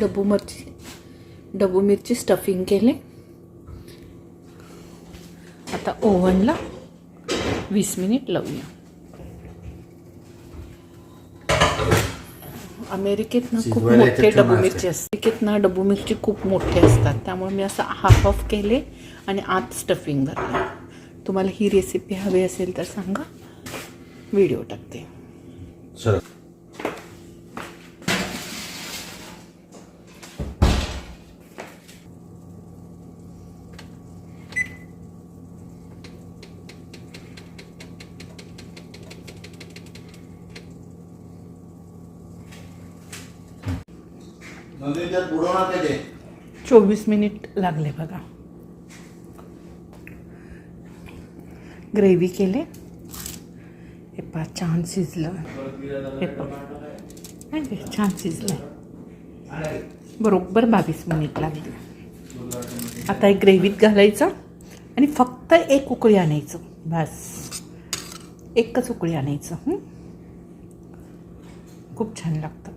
डब्बू मिरची डब्बू मिरची स्टफिंग केले. आता ओव्हनला वीस मिनिट लावूया. अमेरिकेत ना खूप मोठे ठेवणार मिरची असते अमेरिकेत ना डब्बू मिरची खूप मोठे असतात. त्यामुळे मी असं हाफ ऑफ केले आणि आत स्टफिंग भरले तुम्हाला ही रेसिपी हवी असेल तर सांगा. व्हिडिओ टाकते. चोवीस मिनिट लागले बघा. ग्रेव्ही केले. हे पा छान शिजलं. हे पा छान शिजलं बरोबर बावीस मिनिट लागले. आता एक ग्रेव्हीत घालायचं आणि फक्त एक उकळी आणायचं. बस. एकच उकळी आणायचं. खूप छान लागतं.